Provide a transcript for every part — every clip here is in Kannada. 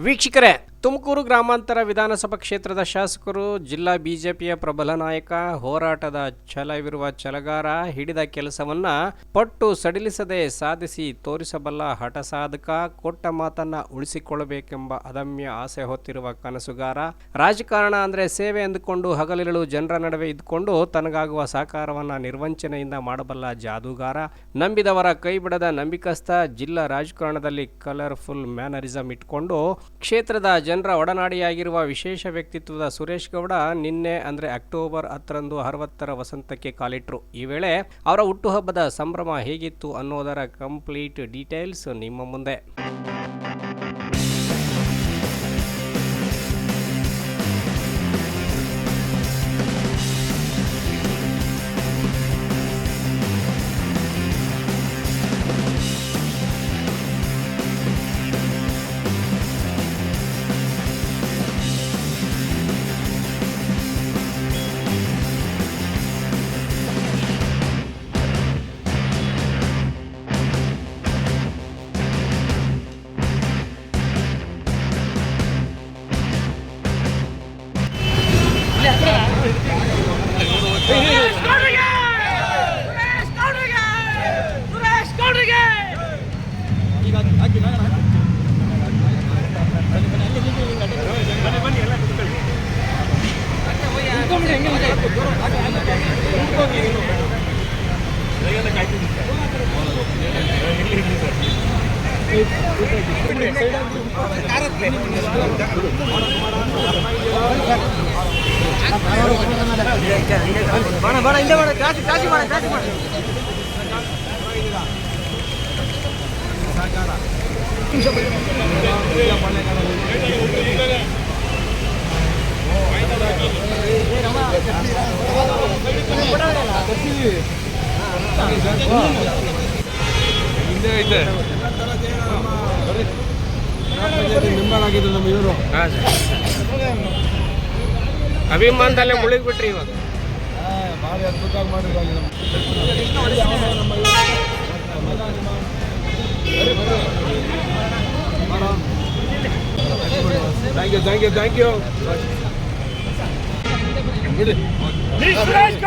ವೀಕ್ಷಕರೇ ತುಮಕೂರು ಗ್ರಾಮಾಂತರ ವಿಧಾನಸಭಾ ಕ್ಷೇತ್ರದ ಶಾಸಕರು, ಜಿಲ್ಲಾ ಬಿಜೆಪಿಯ ಪ್ರಬಲ ನಾಯಕ, ಹೋರಾಟದ ಛಲವಿರುವ ಛಲಗಾರ, ಹಿಡಿದ ಕೆಲಸವನ್ನ ಪಟ್ಟು ಸಡಿಲಿಸದೆ ಸಾಧಿಸಿ ತೋರಿಸಬಲ್ಲ ಹಠ ಸಾಧಕ, ಕೊಟ್ಟ ಮಾತನ್ನ ಉಳಿಸಿಕೊಳ್ಳಬೇಕೆಂಬ ಅದಮ್ಯ ಆಸೆ ಹೊತ್ತಿರುವ ಕನಸುಗಾರ. ರಾಜಕಾರಣ ಅಂದ್ರೆ ಸೇವೆ ಎಂದುಕೊಂಡು ಹಗಲಿರಳು ಜನರ ನಡುವೆ ಇದ್ದುಕೊಂಡು ತನಗಾಗುವ ಸಹಕಾರವನ್ನ ನಿರ್ವಂಚನೆಯಿಂದ ಮಾಡಬಲ್ಲ ಜಾದೂಗಾರ. ನಂಬಿದವರ ಕೈ ಬಿಡದ ನಂಬಿಕಸ್ಥ ಜಿಲ್ಲಾ ರಾಜಕಾರಣದಲ್ಲಿ ಕಲರ್ಫುಲ್ ಮ್ಯಾನರಿಸಂ ಇಟ್ಕೊಂಡು ಕ್ಷೇತ್ರದ ಜನರ ಒಡನಾಡಿಯಾಗಿರುವ ವಿಶೇಷ ವ್ಯಕ್ತಿತ್ವದ ಸುರೇಶ್ ಗೌಡ ನಿನ್ನೆ ಅಂದರೆ ಅಕ್ಟೋಬರ್ ಹತ್ತರಂದು ಅರವತ್ತರ ವಸಂತಕ್ಕೆ ಕಾಲಿಟ್ರು. ಈ ವೇಳೆ ಅವರ ಹುಟ್ಟುಹಬ್ಬದ ಸಂಭ್ರಮ ಹೇಗಿತ್ತು ಅನ್ನೋದರ ಕಂಪ್ಲೀಟ್ ಡೀಟೇಲ್ಸ್ ನಿಮ್ಮ ಮುಂದೆ. இந்த வாடா காசு காசு ಮೆಂಬರ್ ಆಗಿದ್ರು ನಮ್ಮ ಇವರು. ಅಭಿಮಾನದಲ್ಲೇ ಮುಳುಗ್ಬಿಟ್ರಿ ಇವಾಗ. ಭಾರಿ ಅದ್ಭುತವಾಗಿ ಮಾಡಿದ್ರು thank you thank you thank you ಬಿಡಿ. ಸುರೇಶ್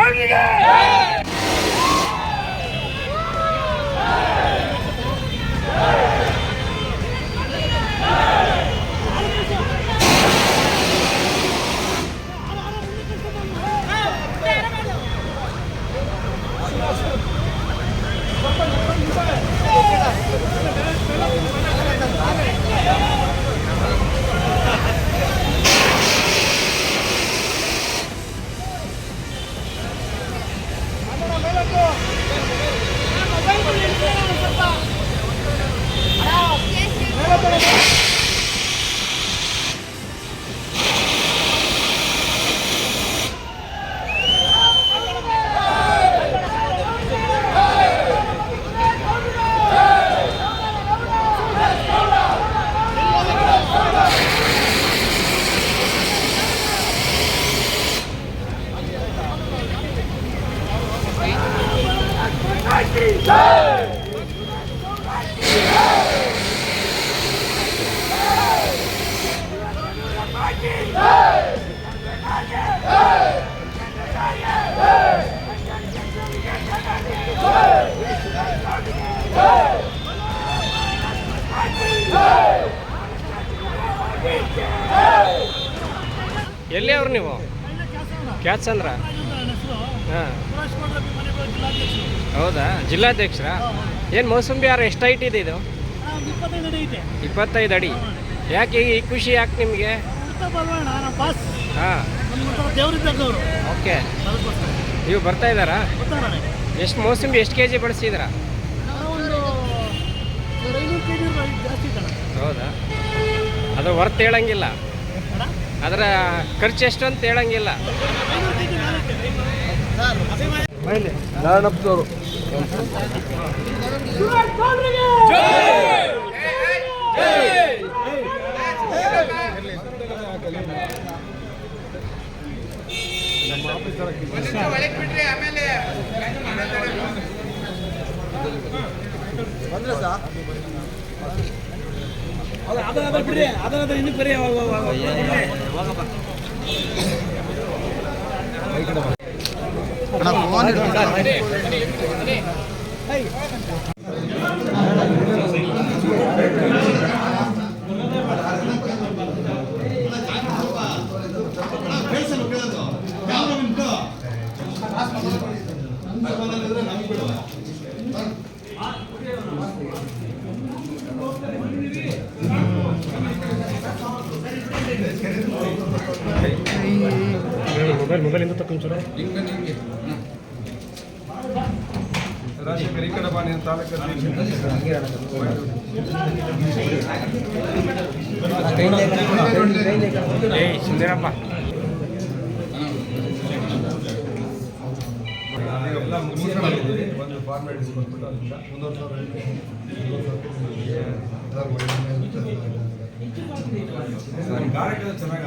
ಎಲ್ಲಿ ಅವ್ರು ನೀವು? ಕ್ಯಾತ್ಸಂದ್ರ? ಹಾಂ. ಹೌದಾ? ಜಿಲ್ಲಾಧ್ಯಕ್ಷರ? ಏನು ಮೌಸಂಬಿ ಯಾರು ಎಷ್ಟು ಹೈಟ್ ಇದೆ ಇದು? ಇಪ್ಪತ್ತೈದು ಅಡಿ. ಯಾಕೆ ಈ ಖುಷಿ ಯಾಕೆ ನಿಮಗೆ? ಹಾಂ. ಓಕೆ. ನೀವು ಬರ್ತಾ ಇದ್ದಾರಾ? ಎಷ್ಟು ಮೌಸಂಬಿ ಎಷ್ಟು ಕೆ ಜಿ ಬಳಸಿದ್ದೀರಾ ಒಂದು ಐನೂರು ಕೆ ಜಿ ಜಾಸ್ತಿ ಇದ್ದಾನೆ ಹೌದಾ? ಅದು ವರ್ತ್ ಹೇಳಂಗಿಲ್ಲ. ಅದರ ಖರ್ಚು ಎಷ್ಟು ಅಂತ ಹೇಳಂಗಿಲ್ಲ. ನಾರಾಯಣಪ್ಪನವರು ಸುರೇಶ್ ಗೌಡ್ರಿಗೆ ಬಂದ್ರೆ ಸಾ ಮೊಬೈಲ್ ಕಡೆ ಬಾ ನೀನು ತಾಲೂಕು ಎಲ್ಲ ಮುಗಿಸ್ಕೊಂಡಿದ್ದೀವಿ ಒಂದು ಫಾರ್ಮಾಲಿಟೀಸ್ ಕೊಟ್ಬಿಟ್ಟು ಅದರಿಂದ ಮುನ್ನೂರು ಸಾವಿರ ಕಾರ್ಯಕ್ರಮ ಚೆನ್ನಾಗಿ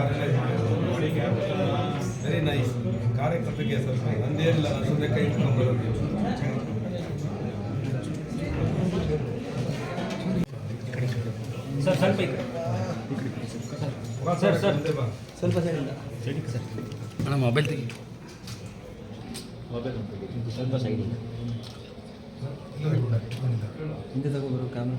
ವೆರಿ ನೈಸ್ ಕಾರ್ಯಕರ್ತರಿಗೆ ಸ್ವಲ್ಪ ನಂದೇನಿಲ್ಲ ನಾನು ಸುಮ್ಮನೆ ಕೈ ಇಟ್ಕೊಂಡು ಬರೋದು. ಸರ್ ಸರ್ ಮುಂದೆ ಬಾ. ಮೊಬೈಲ್ ತೆಗಿ. ಹಿಂದೆ ತಗೋಬರು ಕ್ಯಾಮ್ರಾ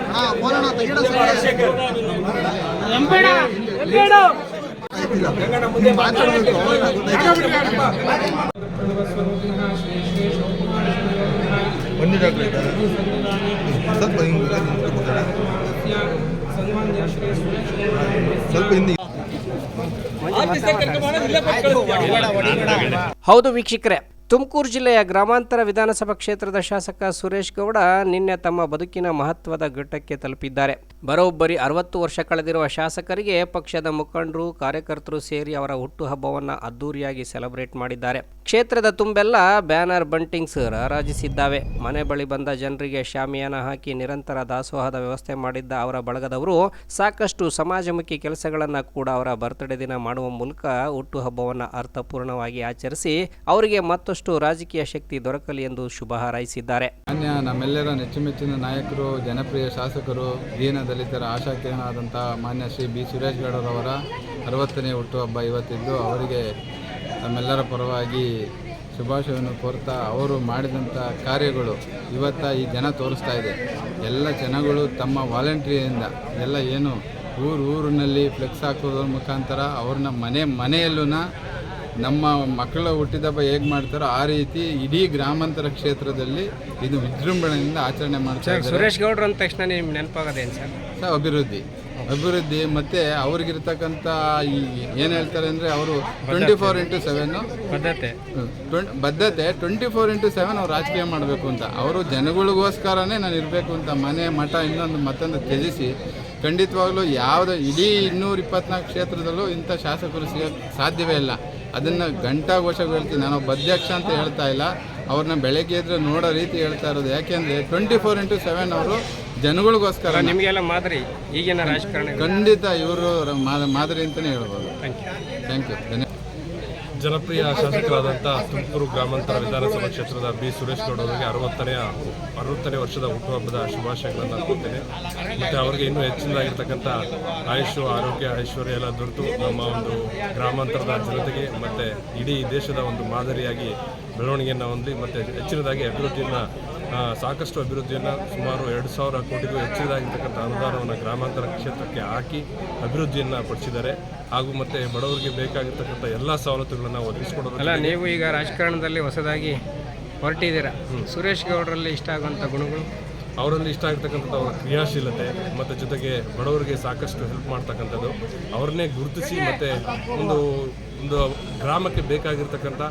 ಬನ್ನಿ ಡಾಕ್ಟ್ರೆ ಸ್ವಲ್ಪ ಹೌದು ವೀಕ್ಷಕರೇ ತುಮಕೂರು ಜಿಲ್ಲೆಯ ಗ್ರಾಮಾಂತರ ವಿಧಾನಸಭಾ ಕ್ಷೇತ್ರದ ಶಾಸಕ ಸುರೇಶ್ ಗೌಡ ನಿನ್ನೆ ತಮ್ಮ ಬದುಕಿನ ಮಹತ್ವದ ಘಟ್ಟಕ್ಕೆ ತಲುಪಿದ್ದಾರೆ. ಬರೋಬ್ಬರಿ ಅರವತ್ತು ವರ್ಷ ಕಳೆದಿರುವ ಶಾಸಕರಿಗೆ ಪಕ್ಷದ ಮುಖಂಡರು, ಕಾರ್ಯಕರ್ತರು ಸೇರಿ ಅವರ ಹುಟ್ಟುಹಬ್ಬವನ್ನು ಅದ್ದೂರಿಯಾಗಿ ಸೆಲೆಬ್ರೇಟ್ ಮಾಡಿದ್ದಾರೆ. ಕ್ಷೇತ್ರದ ತುಂಬೆಲ್ಲ ಬ್ಯಾನರ್ ಬಂಟಿಂಗ್ಸ್ ರಾರಾಜಿಸಿದ್ದಾವೆ ಮನೆ ಬಳಿ ಬಂದ ಜನರಿಗೆ ಶಾಮಿಯಾನ ಹಾಕಿ ನಿರಂತರ ದಾಸೋಹದ ವ್ಯವಸ್ಥೆ ಮಾಡಿದ್ದ ಅವರ ಬಳಗದವರು ಸಾಕಷ್ಟು ಸಮಾಜಮುಖಿ ಕೆಲಸಗಳನ್ನು ಕೂಡ ಅವರ ಬರ್ತ್ಡೇ ದಿನ ಮಾಡುವ ಮೂಲಕ ಹುಟ್ಟುಹಬ್ಬವನ್ನು ಅರ್ಥಪೂರ್ಣವಾಗಿ ಆಚರಿಸಿ ಅವರಿಗೆ ಮತ್ತಷ್ಟು ರಾಜಕೀಯ ಶಕ್ತಿ ದೊರಕಲಿ ಎಂದು ಶುಭ ಹಾರೈಸಿದ್ದಾರೆ. ಮಾನ್ಯ ನಮ್ಮೆಲ್ಲರ ನೆಚ್ಚುಮೆಚ್ಚಿನ ನಾಯಕರು, ಜನಪ್ರಿಯ ಶಾಸಕರು, ದೀನ ದಲಿತರ ಆಶಾಕಿರಣರಾದಂಥ ಮಾನ್ಯ ಶ್ರೀ ಬಿ. ಸುರೇಶ್ ಗೌಡರವರ ಅರವತ್ತನೇ ಹುಟ್ಟುಹಬ್ಬ ಇವತ್ತಿದ್ದು ಅವರಿಗೆ ನಮ್ಮೆಲ್ಲರ ಪರವಾಗಿ ಶುಭಾಶಯವನ್ನು ಕೋರ್ತಾ ಅವರು ಮಾಡಿದಂಥ ಕಾರ್ಯಗಳು ಇವತ್ತ ಈ ಜನ ತೋರಿಸ್ತಾ ಇದೆ. ಎಲ್ಲ ಜನಗಳು ತಮ್ಮ ವಾಲಂಟ್ರಿಯಿಂದ ಎಲ್ಲ ಏನು ಊರು ಊರಿನಲ್ಲಿ ಫ್ಲೆಕ್ಸ್ ಹಾಕೋದ್ರ ಮುಖಾಂತರ ಅವ್ರನ್ನ ಮನೆ ಮನೆಯಲ್ಲೂ ನಮ್ಮ ಮಕ್ಕಳ ಹುಟ್ಟಿದಬ್ಬ ಹೇಗೆ ಮಾಡ್ತಾರೋ ಆ ರೀತಿ ಇಡೀ ಗ್ರಾಮಾಂತರ ಕ್ಷೇತ್ರದಲ್ಲಿ ಇದು ವಿಜೃಂಭಣೆಯಿಂದ ಆಚರಣೆ ಮಾಡ್ತಾರೆ ಸುರೇಶ್ ಗೌಡ್ರು ಅಂದ ತಕ್ಷಣ ನಿಮ್ಗೆ ನೆನಪಾಗೋದೇನು ಸರ್? ಸರ್ ಅಭಿವೃದ್ಧಿ. ಅಭಿವೃದ್ಧಿ ಮತ್ತೆ ಅವ್ರಿಗಿರ್ತಕ್ಕಂಥ ಈ ಏನು ಹೇಳ್ತಾರೆ ಅಂದರೆ ಅವರು ಟ್ವೆಂಟಿ ಫೋರ್ ಇಂಟು ಸೆವೆನ್ನು ಬದ್ಧತೆ ಬದ್ಧತೆ ಟ್ವೆಂಟಿ ಫೋರ್ ಇಂಟು ಸೆವೆನ್ ಅವ್ರು ರಾಜಕೀಯ ಮಾಡಬೇಕು ಅಂತ. ಅವರು ಜನಗಳಿಗೋಸ್ಕರನೇ ನಾನು ಇರಬೇಕು ಅಂತ ಮನೆ ಮಠ ಇನ್ನೊಂದು ಮತ್ತೊಂದು ತ್ಯಜಿಸಿ ಖಂಡಿತವಾಗ್ಲೂ ಯಾವುದೇ ಇಡೀ ಇನ್ನೂರ ಇಪ್ಪತ್ನಾಲ್ಕು ಕ್ಷೇತ್ರದಲ್ಲೂ ಇಂಥ ಶಾಸಕರು ಸಿಗೋಕ್ಕೆ ಸಾಧ್ಯವೇ ಇಲ್ಲ. ಅದನ್ನು ಘಂಟಾಘೋಷವಾಗಿ ಹೇಳ್ತೀನಿ ನಾನು ಅಧ್ಯಕ್ಷ ಅಂತ ಹೇಳ್ತಾ ಇಲ್ಲ. ಅವ್ರನ್ನ ಬೆಳಗ್ಗೆ ಎದ್ರೆ ನೋಡೋ ರೀತಿ ಹೇಳ್ತಾ ಇರೋದು. ಯಾಕೆಂದರೆ ಟ್ವೆಂಟಿ ಫೋರ್ ಇಂಟು ಸೆವೆನ್ ಅವರು ಜನಗಳಿಗೋಸ್ಕರ ನಿಮಗೆಲ್ಲ ಮಾದರಿ ಈಗಿನ ರಾಜಕಾರಣ ಖಂಡಿತ ಇವರು ಮಾದರಿ ಅಂತಲೇ ಹೇಳ್ಬೋದು. ಥ್ಯಾಂಕ್ ಯು ಧನ್ಯವಾದ ಜನಪ್ರಿಯ ಶಾಸಕರಾದಂಥ ತುಮಕೂರು ಗ್ರಾಮಾಂತರ ವಿಧಾನಸಭಾ ಕ್ಷೇತ್ರದ ಬಿ. ಸುರೇಶ್ ಗೌಡ ಅವರಿಗೆ ಅರವತ್ತನೆಯ ಅರವತ್ತನೇ ವರ್ಷದ ಹುಟ್ಟುಹಬ್ಬದ ಶುಭಾಶಯಗಳನ್ನು ಕೊಡ್ತೇನೆ ಮತ್ತು ಅವರಿಗೆ ಇನ್ನೂ ಹೆಚ್ಚಿನದಾಗಿರ್ತಕ್ಕಂಥ ಆಯುಷು ಆರೋಗ್ಯ ಐಶ್ವರ್ಯ ಎಲ್ಲ ದೊರೆತು ನಮ್ಮ ಒಂದು ಗ್ರಾಮಾಂತರದ ಜನತೆಗೆ ಮತ್ತು ಇಡೀ ದೇಶದ ಒಂದು ಮಾದರಿಯಾಗಿ ಬೆಳವಣಿಗೆಯನ್ನು ಹೊಂದಿ ಮತ್ತು ಹೆಚ್ಚಿನದಾಗಿ ಅಭಿವೃದ್ಧಿಯನ್ನು ಸಾಕಷ್ಟು ಅಭಿವೃದ್ಧಿಯನ್ನು ಸುಮಾರು ಎರಡು ಸಾವಿರ ಕೋಟಿಗೂ ಹೆಚ್ಚಿದಾಗಿರ್ತಕ್ಕಂಥ ಅನುದಾನವನ್ನು ಗ್ರಾಮಾಂತರ ಕ್ಷೇತ್ರಕ್ಕೆ ಹಾಕಿ ಅಭಿವೃದ್ಧಿಯನ್ನು ಪಡಿಸಿದ್ದಾರೆ. ಹಾಗೂ ಮತ್ತು ಬಡವರಿಗೆ ಬೇಕಾಗಿರ್ತಕ್ಕಂಥ ಎಲ್ಲ ಸವಲತ್ತುಗಳನ್ನು ಒದಗಿಸಿಕೊಡೋದು ಅಲ್ಲ ನೀವು ಈಗ ರಾಜಕಾರಣದಲ್ಲಿ ಹೊಸದಾಗಿ ಹೊರಟಿದ್ದೀರಾ? ಸುರೇಶ್ ಗೌಡರಲ್ಲಿ ಇಷ್ಟ ಆಗುವಂಥ ಗುಣಗಳು? ಅವರಲ್ಲಿ ಇಷ್ಟ ಆಗ್ತಕ್ಕಂಥದ್ದು ಅವರ ಕ್ರಿಯಾಶೀಲತೆ ಮತ್ತು ಜೊತೆಗೆ ಬಡವರಿಗೆ ಸಾಕಷ್ಟು ಹೆಲ್ಪ್ ಮಾಡ್ತಕ್ಕಂಥದ್ದು. ಅವ್ರನ್ನೇ ಗುರುತಿಸಿ ಮತ್ತು ಒಂದು ಒಂದು ಗ್ರಾಮಕ್ಕೆ ಬೇಕಾಗಿರ್ತಕ್ಕಂಥ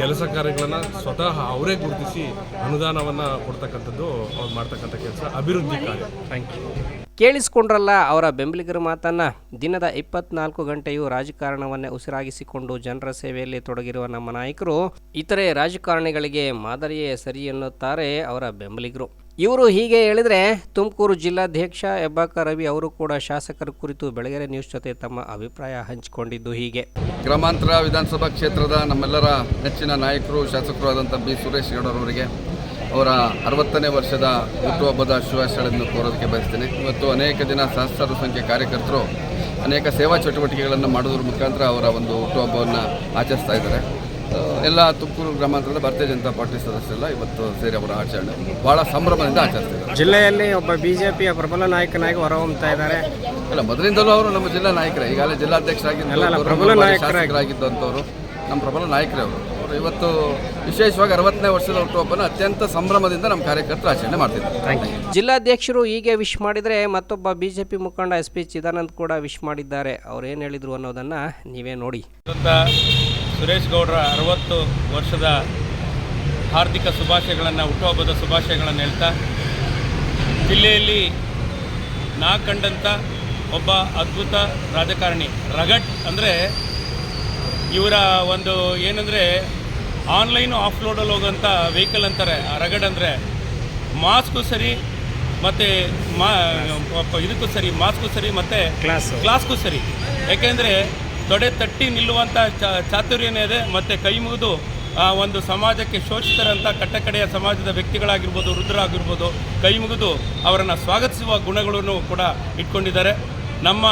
ಕೆಲಸ ಕಾರ್ಯಗಳನ್ನು ಸ್ವತಃ ಅವರೇ ಗುರುತಿಸಿ ಅನುದಾನವನ್ನು ಕೊಡ್ತಕ್ಕಂಥದ್ದು ಅವ್ರು ಮಾಡ್ತಕ್ಕಂಥ ಕೆಲಸ. ಅಭಿವೃದ್ಧಿ ಕಾರ್ಯ. ಕೇಳಿಸಿಕೊಂಡ್ರಲ್ಲ ಅವರ ಬೆಂಬಲಿಗರ ಮಾತನ್ನ, ದಿನದ ಇಪ್ಪತ್ನಾಲ್ಕು ಗಂಟೆಯೂ ರಾಜಕಾರಣವನ್ನೇ ಉಸಿರಾಗಿಸಿಕೊಂಡು ಜನರ ಸೇವೆಯಲ್ಲಿ ತೊಡಗಿರುವ ನಮ್ಮ ನಾಯಕರು, ಇತರೆ ರಾಜಕಾರಣಿಗಳಿಗೆ ಮಾದರಿಯೇ ಸರಿ ಎನ್ನುತ್ತಾರೆ ಅವರ ಬೆಂಬಲಿಗರು. ಇವರು ಹೀಗೆ ಹೇಳಿದರೆ ತುಮಕೂರು ಜಿಲ್ಲಾಧ್ಯಕ್ಷ ಹೆಬ್ಬಾಕ ರವಿ ಅವರು ಕೂಡ ಶಾಸಕರ ಕುರಿತು ಬೆಳಗೆರೆ ನ್ಯೂಸ್ ಜೊತೆ ತಮ್ಮ ಅಭಿಪ್ರಾಯ ಹಂಚಿಕೊಂಡಿದ್ದು ಹೀಗೆ. ಗ್ರಾಮಾಂತರ ವಿಧಾನಸಭಾ ಕ್ಷೇತ್ರದ ನಮ್ಮೆಲ್ಲರ ನೆಚ್ಚಿನ ನಾಯಕರು, ಶಾಸಕರು ಆದಂಥ ಬಿ. ಸುರೇಶ್ ಗೌಡರವರಿಗೆ ಅವರ ಅರವತ್ತನೇ ವರ್ಷದ ಹುಟ್ಟುಹಬ್ಬದ ಶುಭಾಶಯಗಳನ್ನು ಕೋರೋದಕ್ಕೆ ಬಯಸ್ತೇನೆ. ಇವತ್ತು ಅನೇಕ ದಿನ ಸಹಸ್ರಾರು ಸಂಖ್ಯೆ ಕಾರ್ಯಕರ್ತರು ಅನೇಕ ಸೇವಾ ಚಟುವಟಿಕೆಗಳನ್ನು ಮಾಡೋದ್ರ ಮುಖಾಂತರ ಅವರ ಒಂದು ಹುಟ್ಟುಹಬ್ಬವನ್ನು ಆಚರಿಸ್ತಾ ಇದ್ದಾರೆ. ಎಲ್ಲ ತುಮಕೂರು ಗ್ರಾಮಾಂತರದ ಭಾರತೀಯ ಜನತಾ ಪಾರ್ಟಿ ಸದಸ್ಯರೆಲ್ಲ ಇವತ್ತು ಸೇರಿ ಅವರ ಆಚರಣೆ. ಭಾಳ ಸಂಭ್ರಮದಿಂದ ಆಚರಿಸ್ತಿದ್ದಾರೆ. ಜಿಲ್ಲೆಯಲ್ಲಿ ಒಬ್ಬ ಬಿಜೆಪಿಯ ಪ್ರಬಲ ನಾಯಕನಾಗಿ ಹೊರಹೊಮ್ಮತಾ ಇದ್ದಾರೆ. ಅಲ್ಲ ಮೊದಲಿಂದಲೂ ಅವರು ನಮ್ಮ ಜಿಲ್ಲಾ ನಾಯಕರೇ. ಈಗಾಗಲೇ ಜಿಲ್ಲಾಧ್ಯಕ್ಷರಾಗಿದ್ದು ಪ್ರಬಲ ಶಾಸಕರಾಗಿದ್ದಂಥವ್ರು ನಮ್ಮ ಪ್ರಬಲ ನಾಯಕರೇ ಅವರು. ಅವರು ಇವತ್ತು ವಿಶೇಷವಾಗಿ ಅರವತ್ತನೇ ವರ್ಷದ ಹುಟ್ಟುಹಬ್ಬನ ಅತ್ಯಂತ ಸಂಭ್ರಮದಿಂದ ನಮ್ಮ ಕಾರ್ಯಕರ್ತರು ಆಚರಣೆ ಮಾಡ್ತಿದ್ದಾರೆ. ಜಿಲ್ಲಾಧ್ಯಕ್ಷರು ಹೀಗೆ ವಿಶ್ ಮಾಡಿದರೆ ಮತ್ತೊಬ್ಬ ಬಿಜೆಪಿ ಮುಖಂಡ ಎಸ್ ಪಿ ಚಿದಾನಂದ್ ಕೂಡ ವಿಶ್ ಮಾಡಿದ್ದಾರೆ. ಅವ್ರು ಏನು ಹೇಳಿದರು ಅನ್ನೋದನ್ನು ನೀವೇ ನೋಡಿ. ಸುರೇಶ್ ಗೌಡರ ಅರವತ್ತು ವರ್ಷದ ಹಾರ್ದಿಕ ಶುಭಾಶಯಗಳನ್ನು ಹುಟ್ಟುಹಬ್ಬದ ಶುಭಾಶಯಗಳನ್ನು ಹೇಳ್ತಾ ಜಿಲ್ಲೆಯಲ್ಲಿ ನಾ ಕಂಡಂಥ ಒಬ್ಬ ಅದ್ಭುತ ರಾಜಕಾರಣಿ ರಗಟ್ ಅಂದರೆ ಇವರ ಒಂದು ಏನಂದರೆ ಆನ್ಲೈನು ಆಫ್ಲೋಡಲ್ಲಿ ಹೋಗೋಂಥ ವೆಹಿಕಲ್ ಅಂತಾರೆ. ಆ ರಗಡ್ ಅಂದರೆ ಮಾಸ್ಕು ಸರಿ ಮತ್ತು ಮಾ ಇದಕ್ಕೂ ಸರಿ ಮಾಸ್ಕು ಸರಿ ಮತ್ತು ಕ್ಲಾಸ್ ಕ್ಲಾಸ್ಗೂ ಸರಿ. ಯಾಕೆಂದರೆ ತೊಡೆ ತಟ್ಟಿ ನಿಲ್ಲುವಂಥ ಚಾತುರ್ಯನೇ ಇದೆ. ಮತ್ತು ಕೈ ಮುಗಿದು ಒಂದು ಸಮಾಜಕ್ಕೆ ಶೋಷಿತರಂಥ ಕಟ್ಟಕಡೆಯ ಸಮಾಜದ ವ್ಯಕ್ತಿಗಳಾಗಿರ್ಬೋದು, ವೃದ್ಧರಾಗಿರ್ಬೋದು, ಕೈ ಮುಗಿದು ಅವರನ್ನು ಸ್ವಾಗತಿಸುವ ಗುಣಗಳನ್ನು ಕೂಡ ಇಟ್ಕೊಂಡಿದ್ದಾರೆ. ನಮ್ಮ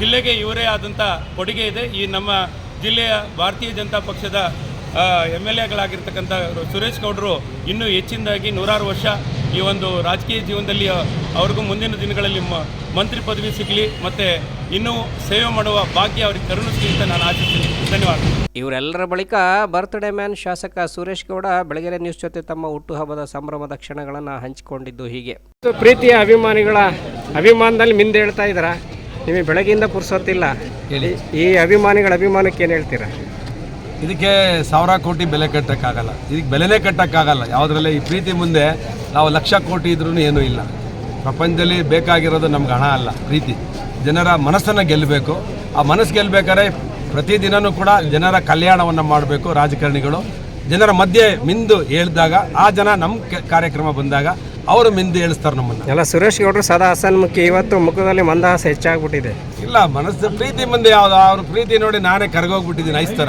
ಜಿಲ್ಲೆಗೆ ಇವರೇ ಆದಂಥ ಕೊಡುಗೆ ಇದೆ. ಈ ನಮ್ಮ ಜಿಲ್ಲೆಯ ಭಾರತೀಯ ಜನತಾ ಪಕ್ಷದ ಎಂ ಎಲ್ ಎಗಳಾಗಿರ್ತಕ್ಕಂಥ ಸುರೇಶ್ ಗೌಡರು ಇನ್ನೂ ಹೆಚ್ಚಿನದಾಗಿ ನೂರಾರು ವರ್ಷ ಈ ಒಂದು ರಾಜಕೀಯ ಜೀವನದಲ್ಲಿ ಅವ್ರಿಗೂ ಮುಂದಿನ ದಿನಗಳಲ್ಲಿ ಮ ಮಂತ್ರಿ ಪದವಿ ಸಿಗಲಿ ಮತ್ತು ಇನ್ನೂ ಸೇವೆ ಮಾಡುವ ಭಾಗ್ಯ ಅವ್ರಿಗೆ ಕರುಣಿಸಲಿ ಅಂತ ನಾನು ಆಶಿಸ್ತೀನಿ. ಧನ್ಯವಾದ ಇವರೆಲ್ಲರ ಬಳಿಕ ಬರ್ತ್ಡೇ ಮ್ಯಾನ್ ಶಾಸಕ ಸುರೇಶ್ ಗೌಡ ಬೆಳಗೆರೆ ನ್ಯೂಸ್ ಜೊತೆ ತಮ್ಮ ಹುಟ್ಟುಹಬ್ಬದ ಸಂಭ್ರಮದ ಕ್ಷಣಗಳನ್ನು ಹಂಚಿಕೊಂಡಿದ್ದು ಹೀಗೆ. ಪ್ರೀತಿಯ ಅಭಿಮಾನಿಗಳ ಅಭಿಮಾನದಲ್ಲಿ ಮಿಂದೇಳ್ತಾ ಇದ್ದೀರಾ? ನಿಮಗೆ ಬೆಳಗ್ಗೆಯಿಂದ ಪುರ್ಸೊತ್ತಿಲ್ಲ. ಈ ಅಭಿಮಾನಿಗಳ ಅಭಿಮಾನಕ್ಕೆ ಏನು ಹೇಳ್ತೀರಾ? ಇದಕ್ಕೆ ಸಾವಿರ ಕೋಟಿ ಬೆಲೆ ಕಟ್ಟೋಕ್ಕಾಗಲ್ಲ. ಇದಕ್ಕೆ ಬೆಲೆನೇ ಕಟ್ಟೋಕ್ಕಾಗಲ್ಲ. ಯಾವುದರಲ್ಲೇ ಈ ಪ್ರೀತಿ ಮುಂದೆ ನಾವು ಲಕ್ಷ ಕೋಟಿ ಇದ್ರೂ ಏನೂ ಇಲ್ಲ. ಪ್ರಪಂಚದಲ್ಲಿ ಬೇಕಾಗಿರೋದು ನಮ್ಗೆ ಹಣ ಅಲ್ಲ ಪ್ರೀತಿ. ಜನರ ಮನಸ್ಸನ್ನು ಗೆಲ್ಲಬೇಕು. ಆ ಮನಸ್ಸು ಗೆಲ್ಲಬೇಕಾದ್ರೆ ಪ್ರತಿದಿನವೂ ಕೂಡ ಜನರ ಕಲ್ಯಾಣವನ್ನು ಮಾಡಬೇಕು ರಾಜಕಾರಣಿಗಳು. ಜನರ ಮಧ್ಯೆ ಮಿಂದು ಹೇಳಿದಾಗ ಆ ಜನ ನಮ್ಮ ಕಾರ್ಯಕ್ರಮ ಬಂದಾಗ ಅವರು ಮಿಂದು ಹೇಳಿಸ್ತಾರೆ ನಮ್ಮನ್ನು. ಎಲ್ಲ ಸುರೇಶ್ ಗೌಡರು ಸದಾ ಹಸನ್ಮುಖಿ ಇವತ್ತು ಮುಖದಲ್ಲಿ ಮಂದಹಾಸ ಹೆಚ್ಚಾಗ್ಬಿಟ್ಟಿದೆ. ಇಲ್ಲ ಮನಸ್ಸು ಪ್ರೀತಿ ಮುಂದೆ ಯಾವುದು ಅವ್ರ ಪ್ರೀತಿ ನೋಡಿ ನಾನೇ ಕರಗೋಗ್ಬಿಟ್ಟಿದ್ದೀನಿ ಐಸ್ತರ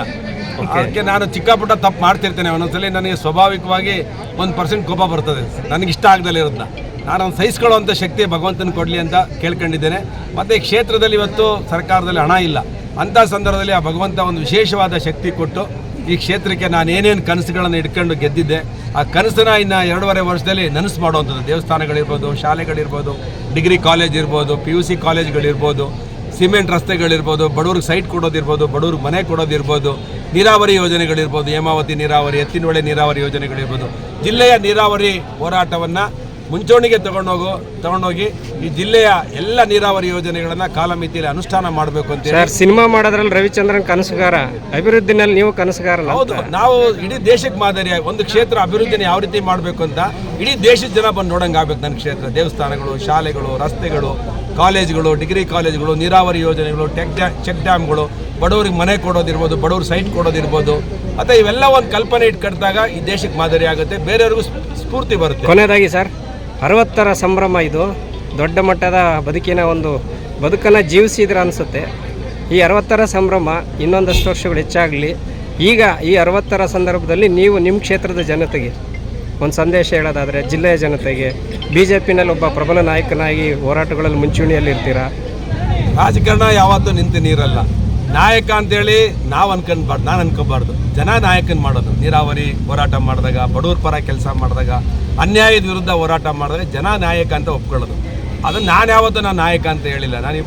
ಅದಕ್ಕೆ ನಾನು ಚಿಕ್ಕ ಪುಟ್ಟ ತಪ್ಪು ಮಾಡ್ತಿರ್ತೇನೆ. ಒಂದೊಂದ್ಸಲಿ ನನಗೆ ಸ್ವಾಭಾವಿಕವಾಗಿ ಒಂದು ಪರ್ಸೆಂಟ್ ಕೋಪ ಬರ್ತದೆ. ನನಗೆ ಇಷ್ಟ ಆಗದಲ್ಲೇ ಇರೋದನ್ನ ನಾನು ಅವ್ನು ಸಹಿಸ್ಕೊಳ್ಳುವಂಥ ಶಕ್ತಿ ಭಗವಂತನ ಕೊಡಲಿ ಅಂತ ಕೇಳ್ಕೊಂಡಿದ್ದೇನೆ. ಮತ್ತು ಈ ಕ್ಷೇತ್ರದಲ್ಲಿ ಇವತ್ತು ಸರ್ಕಾರದಲ್ಲಿ ಹಣ ಇಲ್ಲ. ಅಂಥ ಸಂದರ್ಭದಲ್ಲಿ ಆ ಭಗವಂತ ಒಂದು ವಿಶೇಷವಾದ ಶಕ್ತಿ ಕೊಟ್ಟು ಈ ಕ್ಷೇತ್ರಕ್ಕೆ ನಾನು ಏನೇನು ಕನಸುಗಳನ್ನು ಇಟ್ಕೊಂಡು ಗೆದ್ದಿದ್ದೆ, ಆ ಕನಸನ್ನು ಇನ್ನು ಎರಡೂವರೆ ವರ್ಷದಲ್ಲಿ ನನಸು ಮಾಡುವಂಥದ್ದು. ದೇವಸ್ಥಾನಗಳಿರ್ಬೋದು, ಶಾಲೆಗಳಿರ್ಬೋದು, ಡಿಗ್ರಿ ಕಾಲೇಜ್ ಇರ್ಬೋದು ಪಿ ಯು ಸಿ ಕಾಲೇಜ್ಗಳಿರ್ಬೋದು. ಸಿಮೆಂಟ್ ರಸ್ತೆಗಳಿರ್ಬೋದು ಬಡವ್ರಿಗೆ ಸೈಟ್ ಕೊಡೋದಿರ್ಬೋದು ಬಡವ್ರಿಗೆ ಮನೆ ಕೊಡೋದಿರ್ಬೋದು ನೀರಾವರಿ ಯೋಜನೆಗಳಿರ್ಬೋದು ಹೇಮಾವತಿ ನೀರಾವರಿ ಎತ್ತಿನೊಳೆ ನೀರಾವರಿ ಯೋಜನೆಗಳಿರ್ಬೋದು. ಜಿಲ್ಲೆಯ ನೀರಾವರಿ ಹೋರಾಟವನ್ನು ಮುಂಚೂಣಿಗೆ ತಗೊಂಡೋಗು ತಗೊಂಡೋಗಿ ಈ ಜಿಲ್ಲೆಯ ಎಲ್ಲ ನೀರಾವರಿ ಯೋಜನೆಗಳನ್ನು ಕಾಲಮಿತಿಯಲ್ಲಿ ಅನುಷ್ಠಾನ ಮಾಡಬೇಕು ಅಂತ ಸರ್ ಸಿನಿಮಾ ಮಾಡೋದ್ರಲ್ಲಿ ರವಿಚಂದ್ರನ್ ಕನಸುಗಾರ. ಅಭಿವೃದ್ಧಿನಲ್ಲಿ ನೀವು ಕನಸುಗಾರ ಹೌದು ನಾವು ಇಡೀ ದೇಶಕ್ಕೆ ಮಾದರಿಯಾಗಿ ಒಂದು ಕ್ಷೇತ್ರ ಅಭಿವೃದ್ಧಿನ ಯಾವ ರೀತಿ ಮಾಡಬೇಕು ಅಂತ ಇಡೀ ದೇಶದ ಜನ ಬಂದು ನೋಡಂಗೆ ಆಗ್ಬೇಕು ನನ್ನ ಕ್ಷೇತ್ರ. ದೇವಸ್ಥಾನಗಳು ಶಾಲೆಗಳು ರಸ್ತೆಗಳು ಕಾಲೇಜುಗಳು, ಡಿಗ್ರಿ ಕಾಲೇಜುಗಳು, ನೀರಾವರಿ ಯೋಜನೆಗಳು ಟೆಕ್ ಡ್ಯಾ ಚೆಕ್ ಡ್ಯಾಮ್ಗಳು ಬಡವರಿಗೆ ಮನೆ ಕೊಡೋದಿರ್ಬೋದು, ಬಡವ್ರ ಸೈಟ್ ಕೊಡೋದಿರ್ಬೋದು. ಅಥವಾ ಇವೆಲ್ಲ ಒಂದು ಕಲ್ಪನೆ ಇಟ್ಕಟ್ಟಿದಾಗ ಈ ದೇಶಕ್ಕೆ ಮಾದರಿ ಆಗುತ್ತೆ. ಬೇರೆಯವ್ರಿಗೂ ಸ್ಫೂ- ಸ್ಫೂರ್ತಿ ಬರುತ್ತೆ. ಕೊನೆಯದಾಗಿ ಸರ್, ಅರವತ್ತರ ಸಂಭ್ರಮ ಇದು. ದೊಡ್ಡ ಮಟ್ಟದ ಬದುಕಿನ ಒಂದು ಬದುಕನ್ನು ಜೀವಿಸಿದ್ರೆ ಅನಿಸುತ್ತೆ. ಈ ಅರವತ್ತರ ಸಂಭ್ರಮ ಇನ್ನೊಂದಷ್ಟು ವರ್ಷಗಳು ಹೆಚ್ಚಾಗಲಿ. ಈಗ ಈ ಅರವತ್ತರ ಸಂದರ್ಭದಲ್ಲಿ ನೀವು ನಿಮ್ಮ ಕ್ಷೇತ್ರದ ಜನತೆಗೆ ಒಂದು ಸಂದೇಶ ಹೇಳೋದಾದರೆ, ಜಿಲ್ಲೆಯ ಜನತೆಗೆ ಬಿ ಜೆ ಪಿನಲ್ಲಿ ಒಬ್ಬ ಪ್ರಬಲ ನಾಯಕನಾಗಿ ಹೋರಾಟಗಳಲ್ಲಿ ಮುಂಚೂಣಿಯಲ್ಲಿ ಇರ್ತೀರಾ? ರಾಜಕಾರಣ ಯಾವತ್ತೂ ನಿಂತು ನೀರಲ್ಲ. ನಾಯಕ ಅಂತೇಳಿ ನಾವು ಅನ್ಕೊಂಡ್ಬಾರ್ದು ನಾನು ಅನ್ಕೋಬಾರ್ದು. ಜನ ನಾಯಕನ ಮಾಡೋದು. ನೀರಾವರಿ ಹೋರಾಟ ಮಾಡಿದಾಗ, ಬಡವ್ರ ಪರ ಕೆಲಸ ಮಾಡಿದಾಗ, ಅನ್ಯಾಯದ ವಿರುದ್ಧ ಹೋರಾಟ ಮಾಡಿದ್ರೆ ಜನ ನಾಯಕ ಅಂತ ಒಪ್ಕೊಳ್ಳೋದು. ಅದು ನಾನು ಯಾವತ್ತೂ ನಾನು ನಾಯಕ ಅಂತ ಹೇಳಿಲ್ಲ. ನಾನು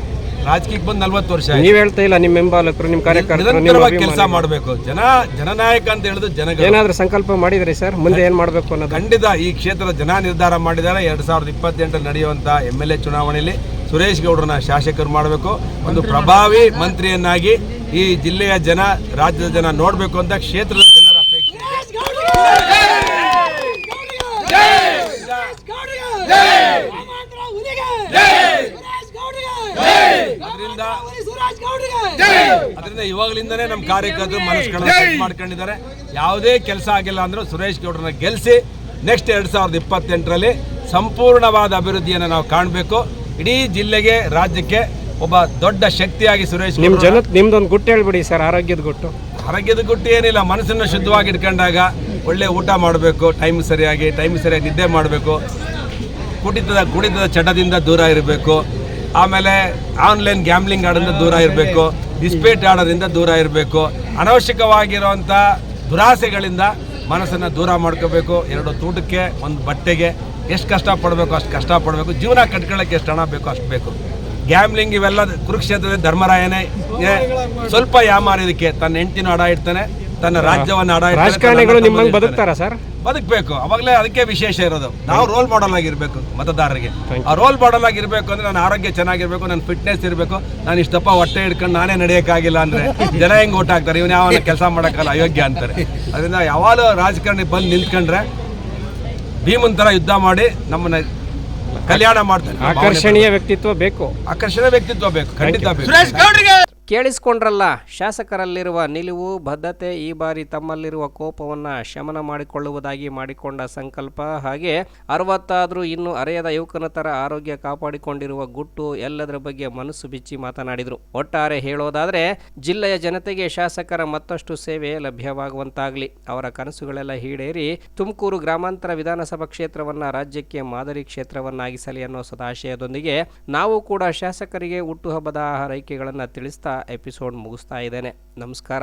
ರಾಜಕೀಯಕ್ಕೆ ಬಂದು ನಲ್ವತ್ತು ವರ್ಷ ಆಯ್ತು. ನೀವ್ ಹೇಳ್ತಾ ಇಲ್ಲ ನಿಮ್ಮ ಬೆಂಬಲಕರು ನಿಮ್ಮ ಕಾರ್ಯಕರ್ತರು ನಿಮ್ಮ ನಿರಂತರವಾಗಿ ಕೆಲಸ ಅಭಿಮಾನಿಗಳು. ಮಾಡಬೇಕು. ಜನ ಜನನಾಯಕ ಅಂತ ಹೇಳಿದ್ರು ಜನ ಏನಾದ್ರೂ ಸಂಕಲ್ಪ ಮಾಡಿದರೆ ಸರ್? ಮುಂದೆ ಏನು ಮಾಡಬೇಕು ಅನ್ನೋದು? ಖಂಡಿತ ಈ ಕ್ಷೇತ್ರದ ಜನ ನಿರ್ಧಾರ ಮಾಡಿದ್ದಾರೆ. ಎರಡು ಸಾವಿರದ ಇಪ್ಪತ್ತೆಂಟರಲ್ಲಿ ನಡೆಯುವಂತ ಎಂ ಎಲ್ ಎ ಚುನಾವಣೆಯಲ್ಲಿ ಸುರೇಶ್ ಗೌಡ್ರನ್ನ ಶಾಸಕರು ಮಾಡಬೇಕು. ಒಂದು ಪ್ರಭಾವಿ ಮಂತ್ರಿಯನ್ನಾಗಿ ಈ ಜಿಲ್ಲೆಯ ಜನ ರಾಜ್ಯದ ಜನ ನೋಡಬೇಕು ಅಂತ ಕ್ಷೇತ್ರದ ಜನರ ಅಪೇಕ್ಷೆ. ಇದೆ. ಅದರಿಂದ ಅದರಿಂದ ಇವಾಗಲಿಂದನೇ ನಮ್ಮ ಕಾರ್ಯಕರ್ತರು ಮನಸ್ಸುಗಳನ್ನು ಸೆಟ್ ಮಾಡ್ಕೊಂಡಿದ್ದಾರೆ. ಯಾವುದೇ ಕೆಲಸ ಆಗಿಲ್ಲ ಅಂದ್ರೆ ಸುರೇಶ್ ಗೌಡ್ರನ್ನ ಗೆಲ್ಲಿಸಿ ನೆಕ್ಸ್ಟ್ ಎರಡ್ ಸಾವಿರದ ಇಪ್ಪತ್ತೆಂಟರಲ್ಲಿ ಸಂಪೂರ್ಣವಾದ ಅಭಿವೃದ್ಧಿಯನ್ನು ನಾವು ಕಾಣಬೇಕು. ಇಡೀ ಜಿಲ್ಲೆಗೆ ರಾಜ್ಯಕ್ಕೆ ಒಬ್ಬ ದೊಡ್ಡ ಶಕ್ತಿಯಾಗಿ ಸುರೇಶ್ ನಿಮ್ಮ ಜನ ನಿಮ್ದೊಂದು ಗುಟ್ಟು ಹೇಳ್ಬಿಡಿ ಸರ್ ಆರೋಗ್ಯದ ಗುಟ್ಟು. ಆರೋಗ್ಯದ ಗುಟ್ಟು ಏನಿಲ್ಲ ಮನಸ್ಸನ್ನು ಶುದ್ಧವಾಗಿ ಇಟ್ಕೊಂಡಾಗ ಒಳ್ಳೆ ಊಟ ಮಾಡಬೇಕು ಟೈಮ್ ಸರಿಯಾಗಿ ಟೈಮ್ ಸರಿಯಾಗಿ ನಿದ್ದೆ ಮಾಡಬೇಕು ಕುಡಿತದ ಕುಡಿತದ ಚಟದಿಂದ ದೂರ ಇರಬೇಕು. ಆಮೇಲೆ ಆನ್ಲೈನ್ ಗ್ಯಾಮ್ಲಿಂಗ್ ಆಡೋದ್ರಿಂದ ದೂರ ಇರಬೇಕು ಡಿಸ್ಪೇಟ್ ಆಡೋದ್ರಿಂದ ದೂರ ಇರಬೇಕು. ಅನವಶ್ಯಕವಾಗಿರುವಂಥ ದುರಾಸೆಗಳಿಂದ ಮನಸ್ಸನ್ನು ದೂರ ಮಾಡ್ಕೋಬೇಕು. ಎರಡು ತೂಟಕ್ಕೆ ಒಂದು ಬಟ್ಟೆಗೆ. ಎಷ್ಟು ಕಷ್ಟಪಡಬೇಕು ಅಷ್ಟು ಕಷ್ಟಪಡಬೇಕು ಜೀವನ ಕಟ್ಕೊಳ್ಳೋಕ್ಕೆ ಎಷ್ಟು ಹಣ ಬೇಕೋ ಅಷ್ಟು ಬೇಕು. ಗ್ಯಾಮ್ಲಿಂಗ್ ಇವೆಲ್ಲ ಕುರುಕ್ಷೇತ್ರದ ಧರ್ಮರಾಯನೇ ಸ್ವಲ್ಪ ಯಾಮಾರಿದಕ್ಕೆ ತನ್ನ ಹೆಂಡತಿನೂ ಅಡ ಇಡ್ತಾನೆ ತನ್ನ ರಾಜ್ಯವನ್ನು ಅಡ ರಾಜಕಾರಣಿಗಳು ನಿಮ್ಮಂಗ್ ಸರ್? ಬದುಕಬೇಕು. ಅವಾಗಲೇ ಅದಕ್ಕೆ ವಿಶೇಷ ಇರೋದು. ನಾವು ರೋಲ್ ಮಾಡೆಲ್ ಆಗಿರ್ಬೇಕು ಮತದಾರರಿಗೆ. ಆ ರೋಲ್ ಮಾಡೆಲ್ ಆಗಿರ್ಬೇಕು ಅಂದ್ರೆ ನನ್ನ ಆರೋಗ್ಯ ಚೆನ್ನಾಗಿರ್ಬೇಕು ನನ್ನ ಫಿಟ್ನೆಸ್ ಇರಬೇಕು. ನಾನು ಇಷ್ಟಪ್ಪ ಹೊಟ್ಟೆ ಹಿಡ್ಕೊಂಡು ನಾನೇ ನಡೆಯೋಕ್ಕಾಗಿಲ್ಲ ಅಂದ್ರೆ ಜನ ಹೆಂಗ್ ಓಟ್ ಹಾಕ್ತಾರೆ? ಇವನು ಯಾವ ಕೆಲಸ ಮಾಡೋಕ್ಕಲ್ಲ ಅಯೋಗ್ಯ ಅಂತಾರೆ. ಅದರಿಂದ ಯಾವಾಗಲೂ ರಾಜಕಾರಣಿ ಬಂದು ನಿಂತ್ಕೊಂಡ್ರೆ ಭೀಮನ್ ಥರ ಯುದ್ಧ ಮಾಡಿ ನಮ್ಮನ್ನ ಕಲ್ಯಾಣ ಮಾಡ್ತಾರೆ. ಆಕರ್ಷಣೀಯ ವ್ಯಕ್ತಿತ್ವ ಬೇಕು. ಆಕರ್ಷಣೀಯ ವ್ಯಕ್ತಿತ್ವ ಬೇಕು. ಖಂಡಿತ ಬೇಕು. ಕೇಳಿಸ್ಕೊಂಡ್ರಲ್ಲ, ಶಾಸಕರಲ್ಲಿರುವ ನಿಲುವು, ಬದ್ಧತೆ ಈ ಬಾರಿ ತಮ್ಮಲ್ಲಿರುವ ಕೋಪವನ್ನು ಶಮನ ಮಾಡಿಕೊಳ್ಳುವುದಾಗಿ ಮಾಡಿಕೊಂಡ ಸಂಕಲ್ಪ. ಹಾಗೆ ಅರವತ್ತಾದರೂ ಇನ್ನೂ ಅರೆಯದ ಯುವಕನ ತರ ಆರೋಗ್ಯ ಕಾಪಾಡಿಕೊಂಡಿರುವ ಗುಟ್ಟು ಎಲ್ಲದರ ಬಗ್ಗೆ ಮನಸ್ಸು ಬಿಚ್ಚಿ ಮಾತನಾಡಿದರು. ಒಟ್ಟಾರೆ ಹೇಳೋದಾದರೆ, ಜಿಲ್ಲೆಯ ಜನತೆಗೆ ಶಾಸಕರ ಮತ್ತಷ್ಟು ಸೇವೆ ಲಭ್ಯವಾಗುವಂತಾಗಲಿ. ಅವರ ಕನಸುಗಳೆಲ್ಲ ಈಡೇರಿ ತುಮಕೂರು ಗ್ರಾಮಾಂತರ ವಿಧಾನಸಭಾ ಕ್ಷೇತ್ರವನ್ನು ರಾಜ್ಯಕ್ಕೆ ಮಾದರಿ ಕ್ಷೇತ್ರವನ್ನಾಗಿಸಲಿ ಅನ್ನೋ ಸದಾಶಯದೊಂದಿಗೆ ನಾವು ಕೂಡ ಶಾಸಕರಿಗೆ ಹುಟ್ಟುಹಬ್ಬದ ಹಾರೈಕೆಗಳನ್ನು ತಿಳಿಸ್ತಾ ಎಪಿಸೋಡ್ ಮುಗಿಸ್ತಾ ಇದ್ದೇನೆ. ನಮಸ್ಕಾರ.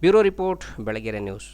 Bureau report Belagere news.